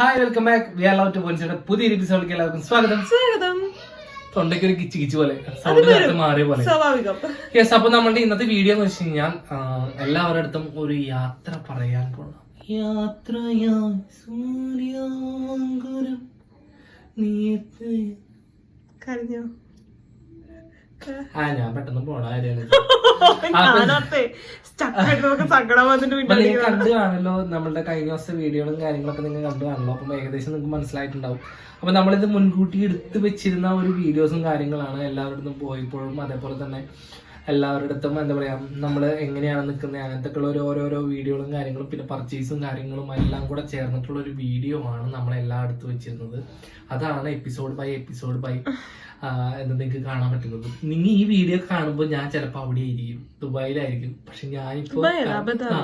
Hi welcome back we are love to പോലീസിയുടെ പുതിയൊരു എപ്പിസോഡിലേക്ക് എല്ലാവർക്കും സ്വാഗതം. സ്വാഗതം. തൊണ്ടയ്ക്ക് ഒരു കിച്ച് കിച്ച് പോലെ. സൗണ്ട് മാറിയ പോലെ. സ്വാഭാവികം. യെസ് അപ്പൊ നമ്മളുടെ ഇന്നത്തെ വീഡിയോ എന്ന് വെച്ച് കഴിഞ്ഞാൽ എല്ലാവരുടെ അടുത്തും ഒരു യാത്ര പറയാൻ പോണം. യാത്രയാ സൂര്യാങ്കുരം. നീ കരഞ്ഞോ ആ ഞാൻ പെട്ടെന്ന് പോണ. കാര്യമാണ് കണ്ടു കാണല്ലോ നമ്മളുടെ കഴിഞ്ഞ ദിവസത്തെ വീഡിയോകളും കാര്യങ്ങളൊക്കെ നിങ്ങൾ കണ്ടു കാണല്ലോ അപ്പം ഏകദേശം നിങ്ങൾക്ക് മനസ്സിലായിട്ടുണ്ടാവും. അപ്പൊ നമ്മളിത് മുൻകൂട്ടി എടുത്തു വെച്ചിരുന്ന ഒരു വീഡിയോസും കാര്യങ്ങളാണ് എല്ലാവരുടെ പോയപ്പോഴും അതേപോലെ തന്നെ എല്ലാവരുടെ അടുത്തും എന്താ പറയാ നമ്മൾ എങ്ങനെയാണ് നിൽക്കുന്നത്? അങ്ങനത്തെ ഉള്ള ഒരു ഓരോരോ വീഡിയോകളും കാര്യങ്ങളും പിന്നെ പർച്ചേസും കാര്യങ്ങളും എല്ലാം കൂടെ ചേർന്നിട്ടുള്ള ഒരു വീഡിയോ ആണ് നമ്മൾ എല്ലായിടത്തും വെച്ചിരുന്നത്. അതാണ് എപ്പിസോഡ് ബൈ എപ്പിസോഡ് ബൈ എന്ന് നിങ്ങൾക്ക് കാണാൻ പറ്റുന്നത്? നിങ്ങൾ ഈ വീഡിയോ കാണുമ്പോൾ ഞാൻ ചിലപ്പോൾ അവിടെ ആയിരിക്കും ദുബായിലായിരിക്കും. പക്ഷെ ഞാനിപ്പോ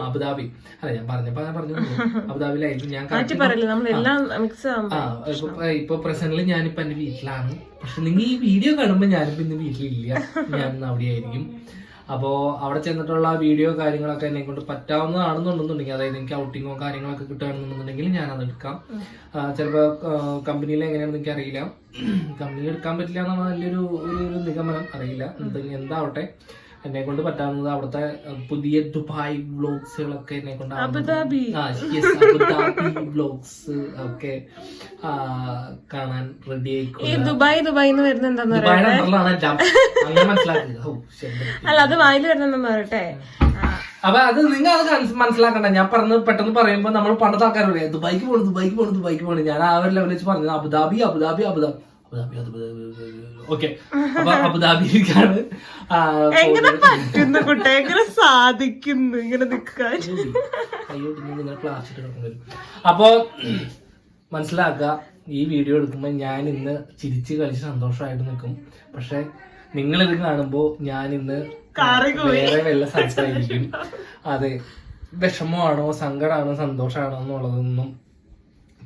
അബുദാബി. അല്ല ഞാൻ പറഞ്ഞപ്പോ ഞാൻ പറഞ്ഞു അബുദാബിയിലായിരിക്കും ഞാൻ ഇപ്പൊ പ്രസന്റിൽ ഞാനിപ്പോ എന്റെ വീട്ടിലാണ്. പക്ഷെ നിങ്ങൾ ഈ വീഡിയോ കാണുമ്പോൾ ഞാനിപ്പോ ഇന്ന് വീട്ടിലില്ല. ഞാൻ അവിടെ ആയിരിക്കും അപ്പോ അവിടെ ചെന്നിട്ടുള്ള വീഡിയോ കാര്യങ്ങളൊക്കെ എന്നെ കൊണ്ട് പറ്റാവുന്നതാണെന്നുണ്ടെന്നുണ്ടെങ്കിൽ അതായത് എനിക്ക് ഔട്ടിങ്ങോ കാര്യങ്ങളൊക്കെ കിട്ടുകയാണെന്നുണ്ടെങ്കിൽ ഞാൻ അത് എടുക്കാം ചിലപ്പോൾ ചിലപ്പോ കമ്പനിയിൽ എങ്ങനെയാണെന്ന് എനിക്ക് അറിയില്ല കമ്പനിയിൽ എടുക്കാൻ പറ്റില്ല എന്നുള്ള നല്ലൊരു ഒരു നിഗമനം അറിയില്ല. എന്താവട്ടെ. എന്നെ കൊണ്ട് പറ്റാവുന്നത് അവിടുത്തെ പുതിയ ദുബായ് വ്ലോഗ്സുകളൊക്കെ എന്നെ കൊണ്ട് അബുദാബി. വ്ലോഗ്സ് ഒക്കെ കാണാൻ റെഡി ആയിക്കോട്ടെ ദുബായ് ദുബായ് എന്ന് എന്താന്ന് അല്ല അത് വായിൽ വരുന്നെന്ന് പറയട്ടെ. അപ്പൊ അത് നിങ്ങൾ അത് മനസ്സിലാക്കണ്ട. ഞാൻ പറഞ്ഞ് പെട്ടെന്ന് പറയുമ്പോ നമ്മൾ പണ്ടത്തെ ആൾക്കാരോട് ദുബായിക്ക് പോകണം ദുബായിക്ക് പോകണം ദുബായിക്ക് പോകണം ഞാൻ ആ ഒരു ലെവലിൽ വെച്ച് പറഞ്ഞത് അബുദാബി അബുദാബി അബുദാബി. ഓക്കെ. അപ്പൊ അബുദാബിയിലേക്കാണ് ആ, എങ്ങനെ പോകുന്നത്. പറ്റുന്നു കുട്ടെ? എങ്ങനെ സാധിക്കുന്നു? ഇങ്ങനെ നിൽക്കാൻ. അപ്പോ മനസ്സിലാക്കുക ഈ വീഡിയോ എടുക്കുമ്പോൾ ഞാൻ ഇന്ന് ചിരിച്ച് കളിച്ച് സന്തോഷമായിട്ട് നിൽക്കും. പക്ഷെ നിങ്ങൾ ഇത് കാണുമ്പോൾ ഞാൻ ഇന്ന് വേറെ വല്ല സ്ഥലത്തായിരിക്കും. അതെ. വിഷമമാണോ സങ്കടമാണോ സന്തോഷമാണോ എന്നുള്ളതൊന്നും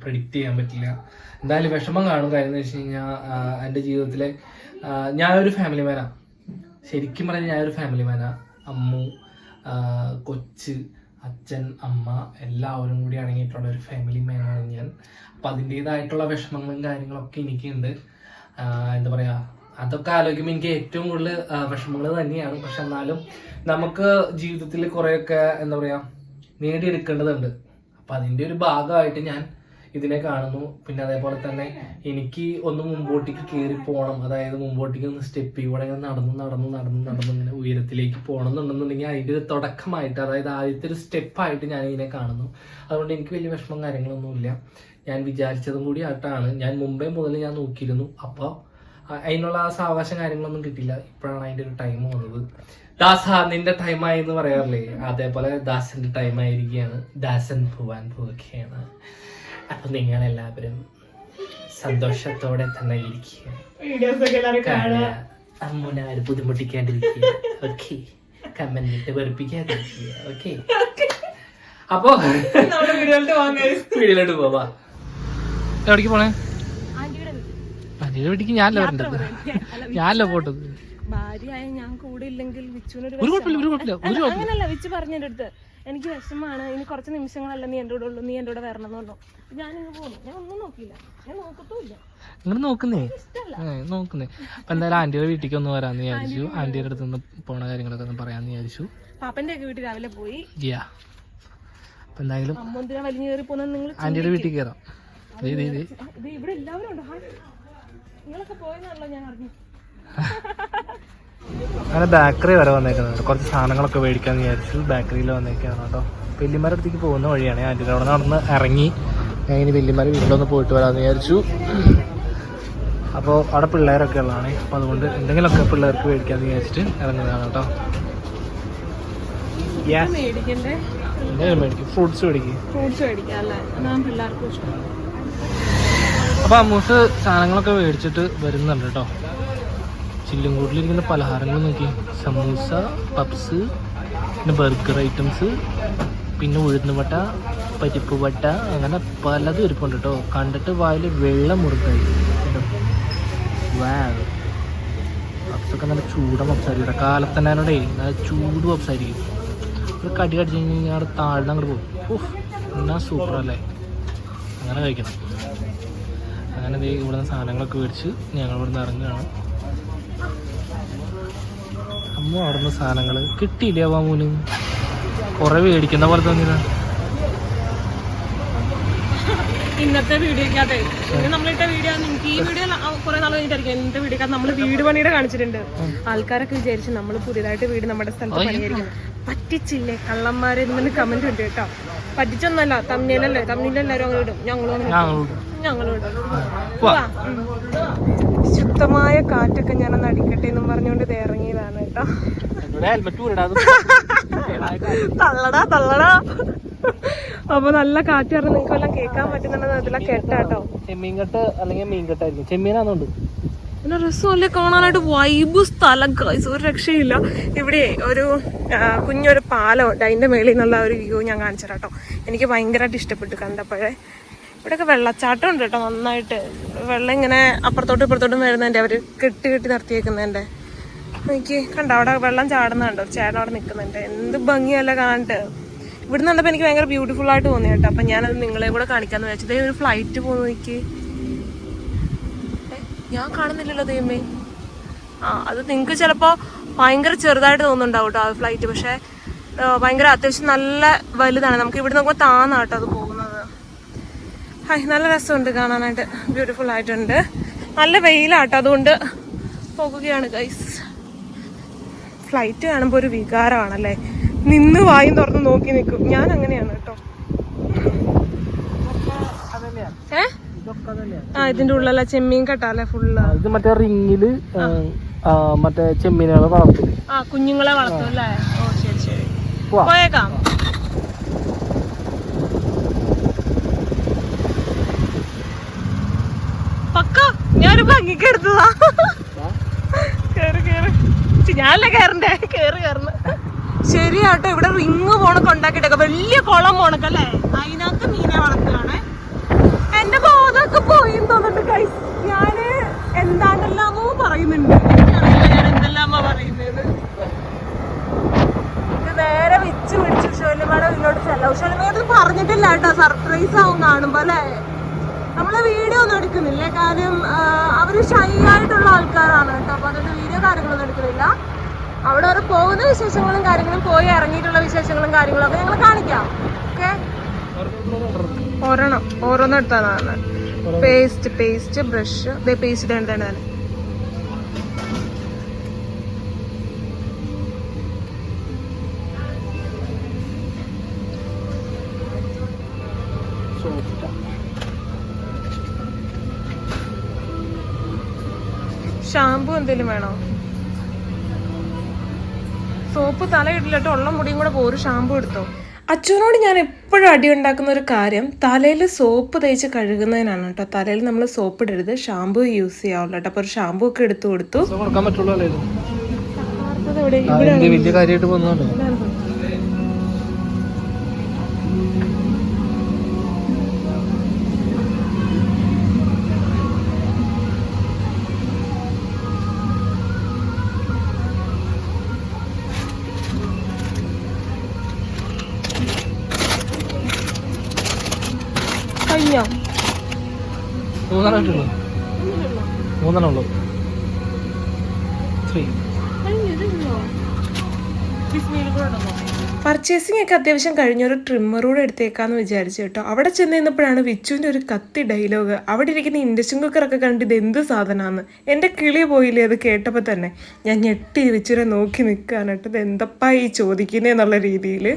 പ്രിഡിക്റ്റ് ചെയ്യാൻ പറ്റില്ല. എന്തായാലും വിഷമം കാണും. കാര്യം എന്ന് വെച്ച് കഴിഞ്ഞാൽ എന്റെ ജീവിതത്തിലെ ഞാനൊരു ഫാമിലി മാനാണ് ശരിക്കും പറഞ്ഞാൽ ഞാനൊരു ഫാമിലി മാനാണ് അമ്മു കൊച്ച് അച്ഛൻ അമ്മ എല്ലാവരും കൂടി അടങ്ങിയിട്ടുള്ള ഒരു ഫാമിലി മാനാണ് ഞാൻ. അപ്പം അതിന്റെതായിട്ടുള്ള വിഷമങ്ങളും കാര്യങ്ങളൊക്കെ എനിക്കുണ്ട്. എന്താ പറയുക അതൊക്കെ ആലോചിക്കുമ്പോൾ എനിക്ക് ഏറ്റവും കൂടുതൽ വിഷമങ്ങൾ തന്നെയാണ്. പക്ഷെ എന്നാലും നമുക്ക് ജീവിതത്തിൽ കുറേയൊക്കെ എന്താ പറയുക നേടിയെടുക്കേണ്ടതുണ്ട്. അപ്പം അതിന്റെ ഒരു ഭാഗമായിട്ട് ഞാൻ ഇതിനെ കാണുന്നു. പിന്നെ അതേപോലെ തന്നെ എനിക്ക് ഒന്ന് മുമ്പോട്ടേക്ക് കയറി പോകണം അതായത് മുമ്പോട്ടേക്ക് ഒന്ന് സ്റ്റെപ്പ് കൂടെ ഇങ്ങനെ നടന്ന് നടന്ന് നടന്ന് നടന്ന് ഇങ്ങനെ ഉയരത്തിലേക്ക് പോകണം എന്നുണ്ടെന്നുണ്ടെങ്കിൽ അതിന്റെ ഒരു തുടക്കമായിട്ട് അതായത് ആദ്യത്തെ ഒരു സ്റ്റെപ്പായിട്ട് ഞാൻ ഇതിനെ കാണുന്നു. അതുകൊണ്ട് എനിക്ക് വലിയ വിഷമം കാര്യങ്ങളൊന്നുമില്ല ഞാൻ വിചാരിച്ചതും കൂടി ആയിട്ടാണ്. ഞാൻ മുമ്പേ മുതൽ ഞാൻ നോക്കിയിരുന്നു. അപ്പോൾ അതിനുള്ള ആ സാവകാശം കാര്യങ്ങളൊന്നും കിട്ടില്ല ഇപ്പോഴാണ് അതിന്റെ ഒരു ടൈം വന്നത്. ദാസ നിന്റെ ടൈമായി എന്ന് പറയാറില്ലേ? അതേപോലെ ദാസന്റെ ടൈം ആയിരിക്കുകയാണ്. ദാസൻ പോവാൻ പോവുകയാണ്. അപ്പൊ നിങ്ങൾ എല്ലാവരും സന്തോഷത്തോടെ തന്നെ ഇരിക്കുക. അമ്മുനെ ആര് ബുദ്ധിമുട്ടിക്കാണ്ടിരിക്കുക. ഓക്കെ കമന്റിട്ട് വെറുപ്പിക്കാതിരിക്കുക ഓക്കെ അപ്പോ നമ്മുടെ വീഡിയോയിലോട്ട് പോവാ. എവിടേക്ക് പോണേ? അതിന്റെ വീട്ടിക്ക് ഞാനല്ല വരേണ്ടത്. ഞാനല്ല പോട്ടത്. ഭാര്യയായ ഞാൻ കൂടെ ഇല്ലെങ്കിൽ വിച്ചുവിനൊരു ഒരു കുഴപ്പമില്ല ഒരു കുഴപ്പമില്ല ഒരു അല്ല, കുഴപ്പമില്ല. വിച്ചു പറഞ്ഞെടുത്ത് അടുത്ത്. എനിക്ക് വിഷമാണ്. ഇനി കുറച്ച് നിമിഷങ്ങളല്ല നീ എന്റെ കൂടെ ഉള്ളൂ. നീ എന്റെ കൂടെ വരണം എന്ന് പറഞ്ഞു. ഞാനിങ്ങ് പോന്നു. ഞാൻ ഒന്നും നോക്കിയില്ല. ഞാൻ നോക്കത്തുമില്ല. നിങ്ങൾ നോക്കുന്നേ? നോക്കുന്നേ. അപ്പൊ എന്തായാലും ആന്റിയുടെ വീട്ടിലേക്ക് ഒന്ന് വരാന്ന് വിചാരിച്ചു. ആന്റിയുടെ അടുത്ത് നിന്ന് പോണ കാര്യങ്ങളൊക്കെ ഒന്ന് പറയാന്ന് വിചാരിച്ചു. പാപ്പന്റെ ഒക്കെ വീട്ടിൽ രാവിലെ പോയി. യാ അപ്പൊ എന്തായാലും അമ്മ എന്തിനാ വലിഞ്ഞു കയറി പോകുന്നത് നിങ്ങൾ ആന്റിയുടെ വീട്ടിൽ കയറാം. ഇവിടെ എല്ലാവരും ഉണ്ട്? നിങ്ങളൊക്കെ പോയെന്നാണല്ലോ ഞാൻ അറിഞ്ഞു അങ്ങനെ ബേക്കറി വരെ വന്നേക്കുന്നുണ്ട്. കുറച്ച് സാധനങ്ങളൊക്കെ മേടിക്കാന്ന് വിചാരിച്ചു ബേക്കറിയിൽ വന്നേക്കാണ് കേട്ടോ. വെല്ലിമാരുടെ അടുത്തേക്ക് പോകുന്ന വഴിയാണ്. ആന്റിയുടെ അവിടെ നടന്ന് ഇറങ്ങി ഞാൻ ഇനി വെല്ലിമാരെ വീട്ടിലൊന്ന് പോയിട്ട് വരാമെന്ന് വിചാരിച്ചു. അപ്പോൾ അവിടെ പിള്ളേരൊക്കെ ഉള്ളതാണ്. അപ്പോൾ അതുകൊണ്ട് എന്തെങ്കിലുമൊക്കെ പിള്ളേർക്ക് മേടിക്കാന്ന് വിചാരിച്ചിട്ട് ഇറങ്ങുന്നതാണ് കേട്ടോ. മേടിക്കും? ഫ്രൂട്ട്സ് അപ്പോൾ അമ്മൂസ് സാധനങ്ങളൊക്കെ മേടിച്ചിട്ട് വരുന്നുണ്ട് കേട്ടോ. ചില്ലും കൂട്ടിലിരിക്കുന്ന പലഹാരങ്ങൾ നോക്കി സമൂസ പപ്സ് പിന്നെ ബർഗർ ഐറ്റംസ് പിന്നെ ഉഴുന്നുവട്ട പരിപ്പ് വട്ട അങ്ങനെ പലതും ഇരിപ്പുണ്ട് കേട്ടോ കണ്ടിട്ട് വായിൽ വെള്ളം മുറുക്കായി പപ്സൊക്കെ നല്ല ചൂട പപ്സായിരിക്കും കാലത്തനാനോടെ നല്ല ചൂട് പപ്സായിരിക്കും. ഒരു കടി കടിച്ചു കഴിഞ്ഞ് കഴിഞ്ഞാൽ അവിടെ അങ്ങോട്ട് പോകും. എന്നാ സൂപ്പർ അല്ലേ? അങ്ങനെ കഴിക്കണം. അങ്ങനെ ഇവിടുന്ന് സാധനങ്ങളൊക്കെ മേടിച്ച് ഞങ്ങൾ ഇവിടുന്ന് ഇറങ്ങുകയാണ്. അമ്മ അവിടുന്ന് സാധനങ്ങൾ കിട്ടിയില്ല മാമൂന് കുറെ മേടിക്കുന്ന പോലെ തോന്നിയതാ. ഇന്നത്തെ വീഡിയോക്കകത്തെ ഇന്ന് നമ്മളിട്ട വീഡിയോ നിങ്ങൾക്ക് ഈ വീഡിയോ കുറെ നാൾ കഴിഞ്ഞിട്ടായിരിക്കും. ഇന്നത്തെ വീഡിയോക്കകത്ത് നമ്മൾ വീട് പണിയുടെ കാണിച്ചിട്ടുണ്ട്. ആൾക്കാരൊക്കെ വിചാരിച്ചു നമ്മൾ പുതിയതായിട്ട് വീട് നമ്മുടെ സ്ഥലത്ത് പണിയായിരിക്കും. പറ്റിച്ചില്ലേ? കള്ളന്മാരെ എന്ന് കമന്റ് ഉണ്ട് കേട്ടോ. പറ്റിച്ചൊന്നല്ല തമ്മിലല്ലേ? തമ്മിലെല്ലാരും അങ്ങനെ ഇടും ഞങ്ങളും ഞങ്ങളോട് ഞങ്ങളും ഇടും വാ. കാറ്റൊക്കെ ഞാൻ അന്ന് കാറ്റൊക്കെ ഞാനൊന്ന് അടിക്കട്ടെ എന്നും പറഞ്ഞുകൊണ്ട് ഇത് ഇറങ്ങിയതാണ് കേട്ടോ. തള്ളടാ തള്ളടാ. അപ്പൊ നല്ല കാറ്റ് പറഞ്ഞ് നിങ്ങൾക്ക് എല്ലാം കേൾക്കാൻ പറ്റുന്നുണ്ടെന്ന് അതിലാ കേട്ടാട്ടോ. ചെമ്മീൻ കെട്ട് അല്ലെങ്കിൽ മീൻ കെട്ടായിരിക്കും. ചെമ്മീനാന്നുണ്ട് പിന്നെ രസമല്ലേ കാണാനായിട്ട് വൈബ് സ്ഥലം. ഒരു രക്ഷയില്ല. ഇവിടെ ഒരു കുഞ്ഞൊരു കുഞ്ഞൊരു ഉണ്ട്. അതിന്റെ മേളിൽ നിന്നുള്ള ഒരു വ്യൂ ഞാൻ കാണിച്ചു കേട്ടോ. എനിക്ക് ഭയങ്കരമായിട്ട് ഇഷ്ടപ്പെട്ടു കണ്ടപ്പോഴേ. ഇവിടെയൊക്കെ വെള്ളച്ചാട്ടം ഉണ്ട് കേട്ടോ നന്നായിട്ട്. വെള്ളം ഇങ്ങനെ അപ്പുറത്തോട്ടും ഇപ്പുറത്തോട്ടും വരുന്നതിന്റെ അവർ കെട്ടി കെട്ടി നിർത്തിയേക്കുന്നതിന്റെ. എനിക്ക് കണ്ടോ അവിടെ വെള്ളം ചാടുന്നുണ്ടോ ചേട്ടൻ അവിടെ നിൽക്കുന്നുണ്ട്. എന്ത് ഭംഗിയല്ല കാണിട്ട്. ഇവിടുന്ന് കണ്ടപ്പോൾ എനിക്ക് ഭയങ്കര ബ്യൂട്ടിഫുൾ ആയിട്ട് തോന്നി കേട്ടോ. അപ്പം ഞാനത് നിങ്ങളെ കൂടെ കാണിക്കാന്ന് വിചാരിച്ചത് ഒരു ഫ്ലൈറ്റ് പോകുന്നു എനിക്ക് ഞാൻ കാണുന്നില്ലല്ലോ ദൈവമേ. ആ അത് നിങ്ങൾക്ക് ചിലപ്പോൾ ഭയങ്കര ചെറുതായിട്ട് തോന്നുന്നുണ്ടാവും കേട്ടോ ആ ഫ്ലൈറ്റ് പക്ഷേ ഭയങ്കര അത്യാവശ്യം നല്ല വലുതാണ്. നമുക്ക് ഇവിടെ നോക്കുമ്പോൾ താന്നാട്ടോ അത് പോകുന്നത് ഹായ് നല്ല രസമുണ്ട് കാണാനായിട്ട്. ബ്യൂട്ടിഫുൾ ആയിട്ടുണ്ട്. നല്ല വെയിലാട്ടോ അതുകൊണ്ട് പോകുകയാണ് ഗൈസ് ഫ്ലൈറ്റ് കാണുമ്പോൾ ഒരു വികാരമാണല്ലേ? നിന്ന് വായും തുറന്ന് നോക്കി നിൽക്കും. ഞാൻ അങ്ങനെയാണ് കേട്ടോ. ഏ? ആ ഇതിന്റെ ഉള്ളല്ല ചെമ്മീൻ കെട്ടാല്ലേ ഫുള്ള് ഇത് മറ്റേ റിങ്ങിൽ മറ്റേ ചെമ്മീനുകളെ വളർത്തും ആ കുഞ്ഞുങ്ങളെ വളർത്തും അല്ലേ? ഓ ശരി ശരി. പോയേക്കാം. എടുത്തതാ കേറി കേറി. ഞാനല്ല കേറണ്ടേ? കേറി കേറുന്നു. ശരിയാട്ടോ ഇവിടെ റിങ് പോണൊക്കെ ഉണ്ടാക്കിട്ടൊക്കെ വലിയ കുളം പോണക്കല്ലേ അതിനകത്ത് മീനെ വളർത്തുകയാണേ എന്റെ ബോധമൊക്കെ പോയി തോന്നുന്നുണ്ട് കൈ ഞാൻ എന്താണ്ടെല്ലാമോ പറയുന്നുണ്ട്. ഞാൻ നേരെ വെച്ച് പിടിച്ചു ഷോലിമയുടെ ഇങ്ങോട്ട് ചെല്ലാം. ഷോലിമയോട് പറഞ്ഞിട്ടില്ല കേട്ടോ. സർപ്രൈസ് ആവും കാണുമ്പോ അല്ലേ? നമ്മൾ വീഡിയോ ഒന്നും എടുക്കുന്നില്ല. കാര്യം അവർ ഷൈ ആയിട്ടുള്ള ആൾക്കാരാണ് കേട്ടോ. അപ്പൊ അതുകൊണ്ട് വീഡിയോ കാര്യങ്ങളൊന്നും എടുക്കുന്നില്ല. അവിടെ അവർ പോകുന്ന വിശേഷങ്ങളും കാര്യങ്ങളും പോയി ഇറങ്ങിയിട്ടുള്ള വിശേഷങ്ങളും കാര്യങ്ങളും ഒക്കെ ഞങ്ങൾ കാണിക്കാം. ഓക്കെ? ഒരെണ്ണം. ഓരോന്നും എടുത്താണ് പേസ്റ്റ് പേസ്റ്റ് ബ്രഷ് പേസ്റ്റ് എന്താണ് തന്നെ ഷാമ്പു എന്തെങ്കിലും വേണോ? സോപ്പ് തലയിട്ടിട്ട് ഉള്ള മുടിയും കൂടെ പോ ഒരു ഷാമ്പു എടുത്തോ. അച്ഛനോട് ഞാൻ എപ്പോഴും അടി ഉണ്ടാക്കുന്ന ഒരു കാര്യം തലയിൽ സോപ്പ് തേച്ച് കഴുകുന്നതിനാണ് കേട്ടോ. തലയിൽ നമ്മൾ സോപ്പ് ഇടരുത് ഷാമ്പു യൂസ് ചെയ്യാവുള്ളൂ കേട്ടോ. അപ്പോൾ ഒരു ഷാമ്പു ഒക്കെ എടുത്തു കൊടുത്തു. വലിയ കാര്യമായിട്ട് പോകുന്നുണ്ടോ ഇട്ടുള്ളൂ മൂന്നെണ്ണം ഉള്ളൂ. ത്രീ പർച്ചേസിംഗ് ഒക്കെ അത്യാവശ്യം കഴിഞ്ഞ ഒരു ട്രിമ്മറൂടെ എടുത്തേക്കാന്ന് വിചാരിച്ചു കേട്ടോ. അവിടെ ചെന്ന് നിന്നപ്പോഴാണ് വിച്ചുവിന്റെ ഒരു കത്തി ഡയലോഗ് അവിടെ ഇരിക്കുന്ന ഇൻഡക്ഷൻ കുക്കറൊക്കെ കണ്ടു ഇത് എന്ത് സാധനമാണ് എന്റെ കിളി പോയില്ലേ അത് കേട്ടപ്പോൾ തന്നെ. ഞാൻ ഞെട്ടി വിച്ചുരെ നോക്കി നിൽക്കുകയാണ് കേട്ടോ. ഇത് എന്തപ്പാ ഈ ചോദിക്കുന്നേന്നുള്ള രീതിയിൽ.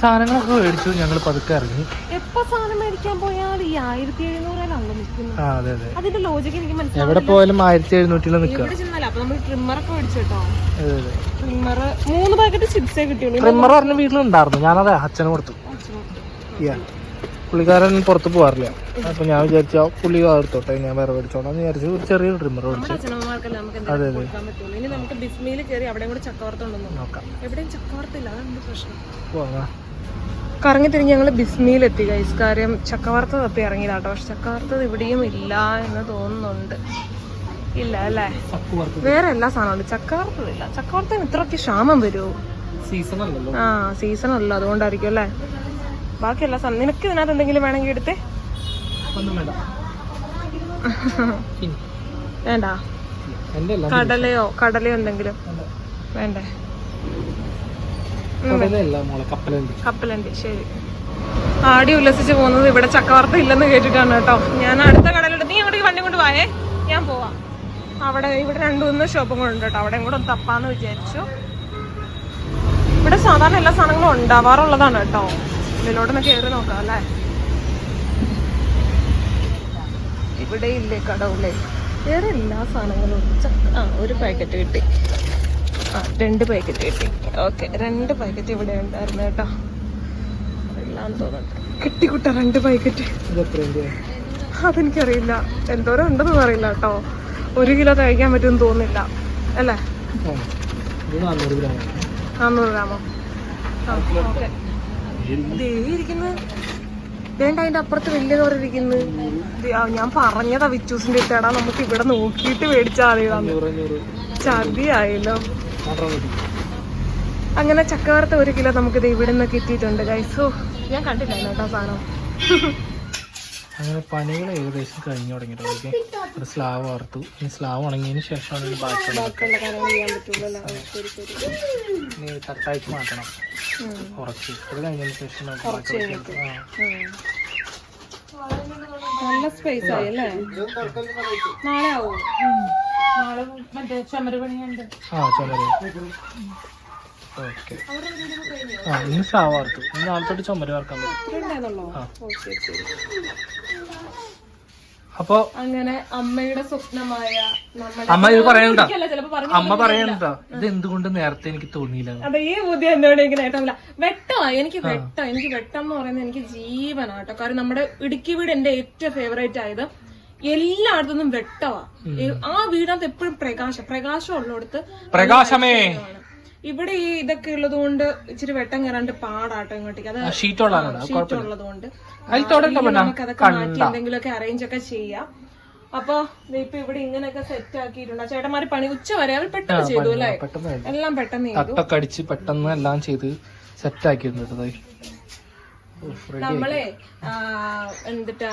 സാധനങ്ങളൊക്കെ മേടിച്ചു. ഞങ്ങൾ പതുക്കെ ഇറങ്ങി. എപ്പോ സാധനം മേടിക്കാൻ പോയാൽ ഈ ആയിരത്തി എഴുന്നൂറിലാണ് നിൽക്കുന്നത് അതെ അതെ. അതിന്റെ ലോജിക്ക് എനിക്ക് മനസ്സിലായി എവിടെ പോയാലും ആയിരത്തി എഴുന്നൂറ്റിൽ നിൽക്കുക. ട്രിമ്മർ മൂന്ന് പാക്കറ്റ് ചിപ്സേ കിട്ടിയുള്ളൂ. ട്രിമ്മർ പറഞ്ഞ വീട്ടിലുണ്ടായിരുന്നു. ഞാനത് അച്ഛന് കൊടുത്തു. പുള്ളിക്കാരൻ പുറത്ത് പോകാറില്ല അപ്പൊ ഞാൻ വിചാരിച്ചു പുള്ളി എടുത്തോട്ടെ ഞാൻ വേറെ മേടിച്ചോളാം എന്ന് വിചാരിച്ചു ഒരു ചെറിയ ട്രിമ്മർ മേടിച്ചു. അതെ അതെ. നോക്കാം. എവിടെയും ചക്കവർത്തില്ല അതാണ് പ്രശ്നം. പോവാം കറങ്ങി തിരിഞ്ഞ് ഞങ്ങൾ ബിസ്മിയിലെത്തി ഗൈസ് കാര്യം ചക്കവർത്ത തപ്പി ഇറങ്ങിയതാട്ടോ. പക്ഷെ ചക്കവർത്തത് ഇവിടെയും ഇല്ല എന്ന് തോന്നുന്നുണ്ട്. ഇല്ല അല്ലേ? വേറെ എല്ലാ സാധനമുണ്ട് ചക്കവർത്തതില്ല ചക്കവർത്തന് ഇത്രയ്ക്ക് ക്ഷാമം വരുമോ ആ സീസൺ അല്ല അതുകൊണ്ടായിരിക്കും അല്ലേ? ബാക്കി എല്ലാ സാധനം നിനക്ക് ഇതിനകത്ത് എന്തെങ്കിലും വേണമെങ്കിൽ എടുത്തേ? വേണ്ട. കടലയോ കടലയോ എന്തെങ്കിലും? വേണ്ടേ? കപ്പലുണ്ട്. കപ്പലുണ്ട് ശരി. ആടി ഉല്ലസിച്ച് പോകുന്നത് ഇവിടെ ചക്കവാർത്ത ഇല്ലെന്ന് കേട്ടിട്ടാണ് കേട്ടോ. ഞാൻ അടുത്ത കടലെടുത്ത് നീ അങ്ങോട്ട് വണ്ടി കൊണ്ട് പോയേ ഞാൻ പോവാം. അവിടെ ഇവിടെ രണ്ടു മൂന്ന് ഷോപ്പും കൂടെ ഉണ്ട് കേട്ടോ. അവിടെയും കൂടെ ഒന്ന് തപ്പാന്ന് വിചാരിച്ചു. ഇവിടെ സാധാരണ എല്ലാ സാധനങ്ങളും ഉണ്ടാവാറുള്ളതാണ് കേട്ടോ. ഇതിലോട്ടൊന്ന് കയറി നോക്കാം അല്ലേ? ഇവിടെ ഇല്ലേ കടവുള്ളേ വേറെ എല്ലാ സാധനങ്ങളും ആ ഒരു പാക്കറ്റ് കിട്ടി. രണ്ട് പാക്കറ്റ് കിട്ടി. ഓക്കെ രണ്ട് പാക്കറ്റ് ഇവിടെ ഉണ്ടായിരുന്നു കേട്ടോ. എല്ലാം തോന്നുന്നുണ്ട് കിട്ടിക്കുട്ട രണ്ട് പാക്കറ്റ് അതെനിക്കറിയില്ല. എന്തോരം ഉണ്ടെന്ന് അറിയില്ല കേട്ടോ. ഒരു കിലോ കഴിക്കാൻ പറ്റുമെന്ന് തോന്നുന്നില്ല. അല്ലേ? നാന്നൂറ് ഗ്രാം നാന്നൂറ് ഗ്രാമോ ഓക്കെ വേണ്ട അതിന്റെ അപ്പുറത്ത് വലിയ തോര ഞാൻ പറഞ്ഞതാ വിച്ചൂസിന്റെ ഇട്ടാടാ നമുക്ക് ഇവിടെ നോക്കിയിട്ട് മേടിച്ചാൽ മതി ചതിയായല്ലോ. അങ്ങനെ ചക്കവാർത്ത ഒരു കിലോ നമുക്ക് ഇത് ഇവിടെ നിന്ന് കിട്ടിയിട്ടുണ്ട് ഗൈസോ ഞാൻ കണ്ടില്ല കേട്ടോ സാധനം. അങ്ങനെ പനികൾ ഏകദേശം കഴിഞ്ഞു തുടങ്ങിയിട്ടുണ്ട്. ഒരു സ്ലാവ് വറുത്തു. ഈ സ്ലാവ് ഉണങ്ങിയതിന് ശേഷമാണ് ബാക്കി ബാക്കിയുള്ള ഇനി തട്ടായിട്ട് മാറ്റണം. ഉം. കുറച്ച് അത് കഴിഞ്ഞതിന് ശേഷം. നല്ല സ്പേസ് ആയി അല്ലേ? നാളെ ആവോ? മറ്റേ ചമര് പണിയുണ്ട്. ആ ചുമര്. ഓക്കെ. ആ നാളെ തൊട്ട് ചുമര് വറക്കാൻ പറ്റും. ശരി ശരി. അപ്പോ അങ്ങനെ അമ്മയുടെ സ്വപ്നമായ അമ്മ ഇത് പറയണ്ട. ചിലപ്പോ പറഞ്ഞു അമ്മ പറയണ്ട. ഇത് എന്തുകൊണ്ട് നേരത്തെ എനിക്ക് തോന്നിയില്ല? അതെ ഈ ബുദ്ധി എന്നോട് എനിക്ക് നേട്ടമില്ല വെട്ടമാ എനിക്ക് വെട്ടം. എനിക്ക് വെട്ടം എന്ന് പറയുന്നത് എനിക്ക് ജീവനാട്ടോ കാരണം നമ്മുടെ ഇടുക്കി വീട് എന്റെ ഏറ്റവും ഫേവറേറ്റ് ആയത് എല്ലായിടത്തുനിന്നും വെട്ടമാ ആ വീടിനകത്ത് എപ്പോഴും പ്രകാശം. പ്രകാശം ഉള്ളിടത്ത് പ്രകാശമേ. ഇവിടെ ഈ ഇതൊക്കെ ഉള്ളത് കൊണ്ട് ഇച്ചിരി വെട്ടം കയറാണ്ട് പാടാട്ടോ ഇങ്ങോട്ടേക്ക്. അത് ഷീറ്റ് ഉള്ളത് കൊണ്ട് നമുക്കതൊക്കെ മാറ്റി എന്തെങ്കിലുമൊക്കെ അറേഞ്ച് ഒക്കെ ചെയ്യാം. അപ്പൊ ഇപ്പൊ ഇവിടെ ഇങ്ങനെയൊക്കെ സെറ്റ് ആക്കിയിട്ടുണ്ട്. ചേട്ടന്മാര് പണി ഉച്ച വരെ അവർ പെട്ടെന്ന് ചെയ്തു അല്ലേ? എല്ലാം പെട്ടെന്ന് തട്ടൊക്കെ അടിച്ച് പെട്ടെന്ന് എല്ലാം ചെയ്ത് സെറ്റ് ആക്കിയിട്ടുണ്ട്. നമ്മളെ എന്തിട്ടാ എന്നിട്ടാ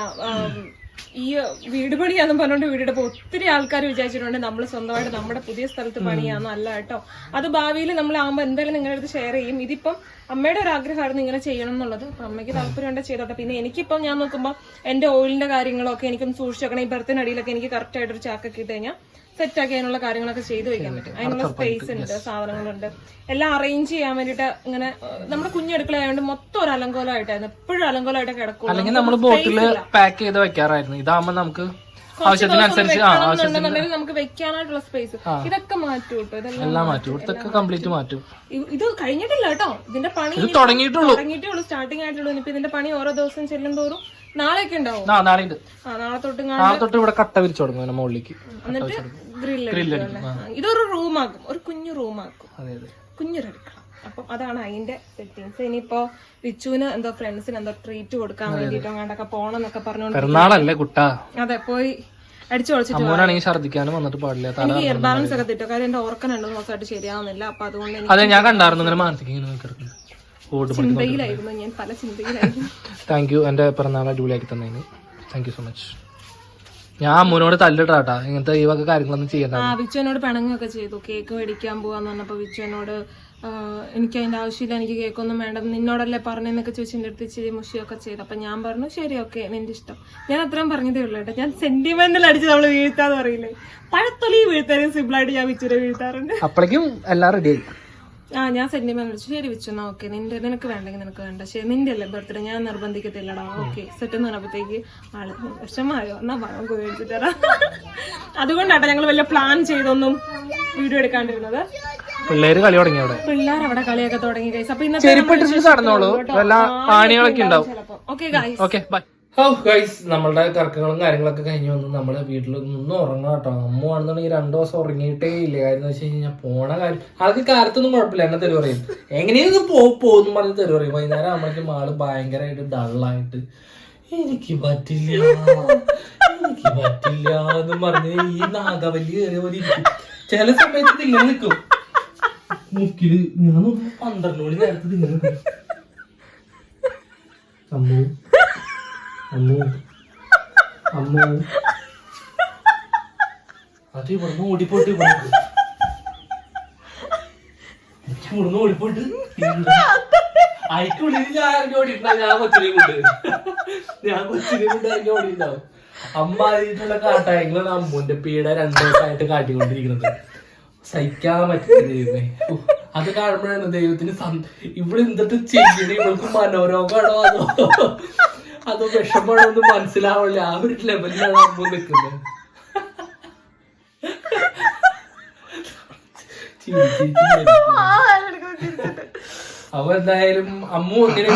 ഈ വീട് പണിയാന്ന് പറഞ്ഞോണ്ട് വീടെടുപ്പ് ഒത്തിരി ആൾക്കാർ വിചാരിച്ചിട്ടുണ്ട് നമ്മൾ സ്വന്തമായിട്ട് നമ്മുടെ പുതിയ സ്ഥലത്ത് പണിയാന്ന് അല്ല കേട്ടോ. അത് ഭാവിയിൽ നമ്മൾ ആകുമ്പോൾ എന്തായാലും നിങ്ങളുടെ അടുത്ത് ഷെയർ ചെയ്യും. ഇതിപ്പം അമ്മയുടെ ഒരു ആഗ്രഹമായിരുന്നു ഇങ്ങനെ ചെയ്യണം എന്നുള്ളത്. അപ്പൊ അമ്മയ്ക്ക് താല്പര്യം ചെയ്തോട്ടെ. പിന്നെ എനിക്കിപ്പം ഞാൻ നോക്കുമ്പോൾ എന്റെ ഓയിലിന്റെ കാര്യങ്ങളൊക്കെ എനിക്കൊന്ന് സൂക്ഷിച്ചു വെക്കണം. ഈ ബർത്തിനടിയിലൊക്കെ എനിക്ക് കറക്റ്റ് ആയിട്ട് ഒരു ചാക്കൊക്കെ ഇട്ട് കഴിഞ്ഞാൽ സെറ്റ് ആക്കി അതിനുള്ള കാര്യങ്ങളൊക്കെ ചെയ്തു വെക്കാൻ പറ്റും. അതിനുള്ള സ്പേസ് ഉണ്ട് സാധനങ്ങളുണ്ട്. എല്ലാം അറേഞ്ച് ചെയ്യാൻ വേണ്ടിട്ട് ഇങ്ങനെ നമ്മുടെ കുഞ്ഞടുക്കള ആയതുകൊണ്ട് മൊത്തം ഒരു അലങ്കോലമായിട്ടായിരുന്നു. എപ്പോഴും അലങ്കോലമായിട്ട് കിടക്കും അല്ലെങ്കിൽ നമ്മൾ ബോട്ടിൽ പാക്ക് ചെയ്ത് വെക്കാറായിരുന്നു. ഇതാകുമ്പോ നമുക്ക് ആവശ്യത്തിനനുസരിച്ച് നമുക്ക് വെക്കാനായിട്ടുള്ള സ്പേസ് ഇതൊക്കെ മാറ്റും കേട്ടോ ഇതെല്ലാം മാറ്റും. കംപ്ലീറ്റ് മാറ്റും. ഇത് കഴിഞ്ഞിട്ടില്ല കേട്ടോ ഇതിന്റെ പണി ഇത് തുടങ്ങിയിട്ടുള്ളൂ. സ്റ്റാർട്ടിംഗ് സ്റ്റാർട്ടിങ് ആയിട്ടുള്ളൂ. ഇനിയിപ്പോ ഇതിന്റെ പണി ഓരോ ദിവസം ചെല്ലും തോറും നാളെയൊക്കെ ഉണ്ടാവും. നാളെ തൊട്ട് നാളെ തൊട്ട് ഇവിടെ കട്ട വിരിച്ചു തുടങ്ങും മുകളിലേക്ക്. എന്നിട്ട് ഗ്രില്ല് ഇതൊരു റൂമാക്കും. ഒരു കുഞ്ഞു റൂമാക്കും. ആക്കും അതെ. കുഞ്ഞൊരു അടുക്കള അപ്പം അതാണ് അതിന്റെ സെറ്റിങ്സ്. ഇനിയിപ്പോ റിച്ചുവിന് എന്തോ ഫ്രണ്ട്സിന് എന്തോ ട്രീറ്റ് കൊടുക്കാൻ വേണ്ടിട്ടോ പോണെന്നൊക്കെ പോണം എന്നൊക്കെ പറഞ്ഞോണ്ട് അതെ പോയി അടിച്ചു പൊളിച്ചിട്ട് ഛർദിക്കാനും വന്നിട്ട് പാടില്ല. എനിക്ക് ഇയർ ബാലൻസ് ഒക്കെ തിട്ടോ കാര്യം എന്റെ ഓർക്കൻ രണ്ടു ദിവസമായിട്ട് ശരിയാവുന്നില്ല. അപ്പൊ അതുകൊണ്ട് അതെ ഞാൻ കണ്ടായിരുന്നു. ഇങ്ങനെ മാനസിക ചിന്തയിലായിരുന്നു. ഞാൻ പല ചിന്തയിലായിരുന്നു. താങ്ക് യു എന്റെ പിറന്നാൾ അടിപൊളിയാക്കി തന്നതിന്. താങ്ക് യു സോ മച്ച് ഞാൻ അമ്മൂനോട് തല്ലിട്ടാട്ടാ. ഇങ്ങനത്തെ ഈ വക കാര്യങ്ങളൊന്നും ചെയ്യണ്ട ആ വിച്ചു എന്നോട് പിണങ്ങൊക്കെ ചെയ്തു. കേക്ക് മേടിക്കാൻ പോവാന്ന് പറഞ്ഞപ്പോ വിച്ചു എന്നോട് ആ, എനിക്ക് അതിന്റെ ആവശ്യമില്ല എനിക്ക് കേക്കൊന്നും വേണ്ട നിന്നോടല്ലേ പറഞ്ഞെന്നൊക്കെ ചോദിച്ചു എന്റെ അടുത്ത് ഇച്ചിരി മുഷിയൊക്കെ ചെയ്തു. അപ്പൊ ഞാൻ പറഞ്ഞു ശരി ഓക്കെ നിന്റെ ഇഷ്ടം. ഞാൻ അത്രയും പറഞ്ഞതേ ഉള്ളൂ കേട്ടോ. ഞാൻ സെന്റിമെന്റൽ അടിച്ച് നമ്മൾ വീഴ്ത്താന്ന് പറയില്ലേ. പഴത്തൊലി വീഴ്ത്താനും സിമ്പിളായിട്ട് ഞാൻ വിച്ചുരെ വീഴ്ത്താറുണ്ട്. അപ്പോഴേക്കും എല്ലാം റെഡി ആയി. ആ ഞാൻ സെന്റിമെന്റ് വിളിച്ചു ശരി വെച്ചു എന്നാ ഓക്കെ നിന്റെ നിനക്ക് വേണ്ടെങ്കിൽ നിനക്ക് വേണ്ട. ശരി നിന്റെ അല്ലേ ബർത്ത്ഡേ ഞാൻ നിർബന്ധിക്കത്തില്ലടാ. ഓക്കെ സെറ്റ് എന്ന് പറഞ്ഞപ്പോഴത്തേക്ക് ആൾ വിഷമായോ എന്നാ പഴം തരാം. അതുകൊണ്ടാട്ടോ ഞങ്ങൾ വലിയ പ്ലാൻ ചെയ്തൊന്നും വീഡിയോ എടുക്കാണ്ടിരുന്നത്. പിള്ളേര് കളി തുടങ്ങി അവിടെ. പിള്ളേർ അവിടെ കളിയൊക്കെ തുടങ്ങി ഗൈസ് അപ്പൊ ഇന്നത്തെ ചെരുപ്പിട്ടിട്ട് നടന്നോളൂ. വല്ല ഉണ്ടാവും ചിലപ്പോ. Okay guys okay bye oh guys നമ്മളുടെ തർക്കങ്ങളും കാര്യങ്ങളൊക്കെ കഴിഞ്ഞ് വന്ന് നമ്മൾ വീട്ടിൽ നിന്ന് ഉറങ്ങണം കേട്ടോ. അമ്മ ആണെന്നുണ്ടെങ്കിൽ രണ്ടു ദിവസം ഉറങ്ങിയിട്ടേ ഇല്ല. കാര്യം എന്ന് വെച്ച് കഴിഞ്ഞാൽ പോണ കാര്യം. ആൾക്ക് കാലത്തൊന്നും കുഴപ്പമില്ല. എന്നെ തെരുവ് പറയും? എങ്ങനെയൊന്നും പോ പോകുന്നു പറഞ്ഞ് തെരുവ് പറയും. വൈകുന്നേരം ആകുമ്പോഴേക്കും ആൾ ഭയങ്കരമായിട്ട് ഡള്ളായിട്ട് എനിക്ക് പറ്റില്ല എനിക്ക് പറ്റില്ല എന്ന് പറഞ്ഞ് ഈ നാഗവല്ലി കയറിയ പോലെ ചില സമയത്ത് ഇത് ഇങ്ങനെ നിൽക്കും മുക്കിൽ ഞാൻ പന്ത്രണ്ട് മണി നേരത്തെ നിൽക്കും അമ്മു അമ്മു. അമ്മ. അത് ഇവിടുന്ന് ഓടിപ്പോട്ട് ഇവിടുന്ന്. ഓടിപ്പോട്ട്. അയക്കുള്ളിൽ ഞാൻ ഇറങ്ങി ഓടിയിട്ടുണ്ടാവും ഞാൻ കൊച്ചിനെ കൊണ്ട്. ഞാൻ കൊച്ചിനെ കൊണ്ട് ഇറങ്ങി ഓടിയിട്ടുണ്ടാവും. അമ്മ ആയിട്ടുള്ള കാട്ടായങ്ങളാണ് അമ്മുവിന്റെ പീഡ രണ്ടു ദിവസമായിട്ട് കാട്ടിക്കൊണ്ടിരിക്കുന്നത്. സഹിക്കാൻ പറ്റില്ല ദൈവമേ. അത് കാണുമ്പോഴാണ് ദൈവത്തിന് ഇവിടെ എന്തിട്ട് ചെയ്യണേ? ഇവൾക്ക് മനോരോഗമാണോ അതോ? അതോ വിഷമാണോ എന്ന് മനസ്സിലാവില്ല. ആ ഒരു ലെവലിലാണ് നിൽക്കുന്നത്. അപ്പൊ എന്തായാലും അമ്മു ഇങ്ങനെ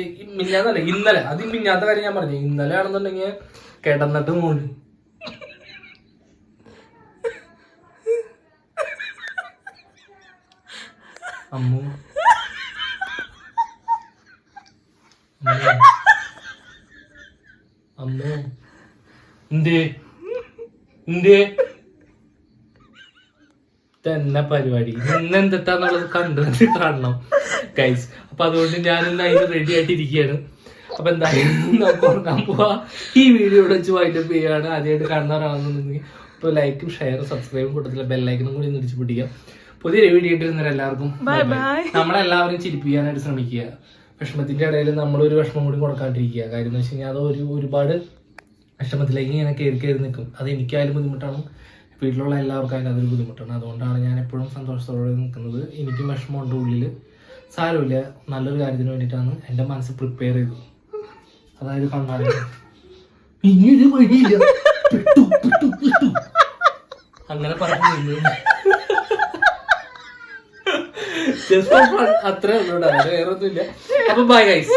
ഈ മിഞ്ഞാന്നല്ല ഇന്നലെ. അത് മിന്നാത്ത കാര്യം ഞാൻ പറഞ്ഞു ഇന്നലെ ആണെന്നുണ്ടെങ്കിൽ കിടന്നിട്ട് അമ്മു അമ്മു. അമ്മു എന്തേ? എന്തേ? തന്നെ പരിപാടി? ഇന്ന് എന്തെത്താന്നുള്ളത് കണ്ടു കാണണം ഗൈസ് അപ്പൊ അതുകൊണ്ട് ഞാൻ ഇന്ന് അതിന് റെഡി ആയിട്ടിരിക്കുകയാണ് അപ്പൊ എന്തായാലും നമുക്ക് ഉറങ്ങാൻ പോവാ. ഈ വീഡിയോ ഇവിടെ വെച്ച് വൈൻഡപ്പ് ചെയ്യാണ്. ആദ്യമായിട്ട് കാണുന്നവരാണെന്നുണ്ടെങ്കിൽ അപ്പൊ ലൈക്കും ഷെയറും സബ്സ്ക്രൈബും കൂട്ടത്തില്ല ബെല്ലൈക്കനും കൂടി നിടിച്ച് പിടിക്കാം പുതിയൊരു വീഡിയോ ആയിട്ട് വരുന്നവരെ എല്ലാവർക്കും നമ്മളെല്ലാവരും ചിരിപ്പിക്കാനായിട്ട് ശ്രമിക്കുക. വിഷമത്തിന്റെ ഇടയിൽ നമ്മളൊരു വിഷമം കൂടി കൊടുക്കാണ്ടിരിക്കുക. കാര്യം എന്ന് വെച്ച് കഴിഞ്ഞാൽ അത് ഒരു ഒരുപാട് വിഷമത്തിലേക്ക് ഇങ്ങനെ കയറി കയറി നിൽക്കും. അത് എനിക്കായാലും ബുദ്ധിമുട്ടാണ്. വീട്ടിലുള്ള എല്ലാവർക്കായാലും അതൊരു ബുദ്ധിമുട്ടാണ്. അതുകൊണ്ടാണ് ഞാൻ എപ്പോഴും സന്തോഷത്തോടെ നിൽക്കുന്നത്. എനിക്കും വിഷമമുണ്ട് ഉള്ളിൽ സാരമില്ല. നല്ലൊരു കാര്യത്തിന് വേണ്ടിയിട്ടാണ് എന്റെ മനസ്സ് പ്രിപ്പയർ ചെയ്തത്. അതായത് കണ്ണാടി. ഇനിയൊരു വഴിയില്ല അങ്ങനെ പറഞ്ഞു ജസ്റ്റ് അത്രേ വേറെ ഒന്നുമില്ല. അപ്പൊ ബൈ ഗൈസ്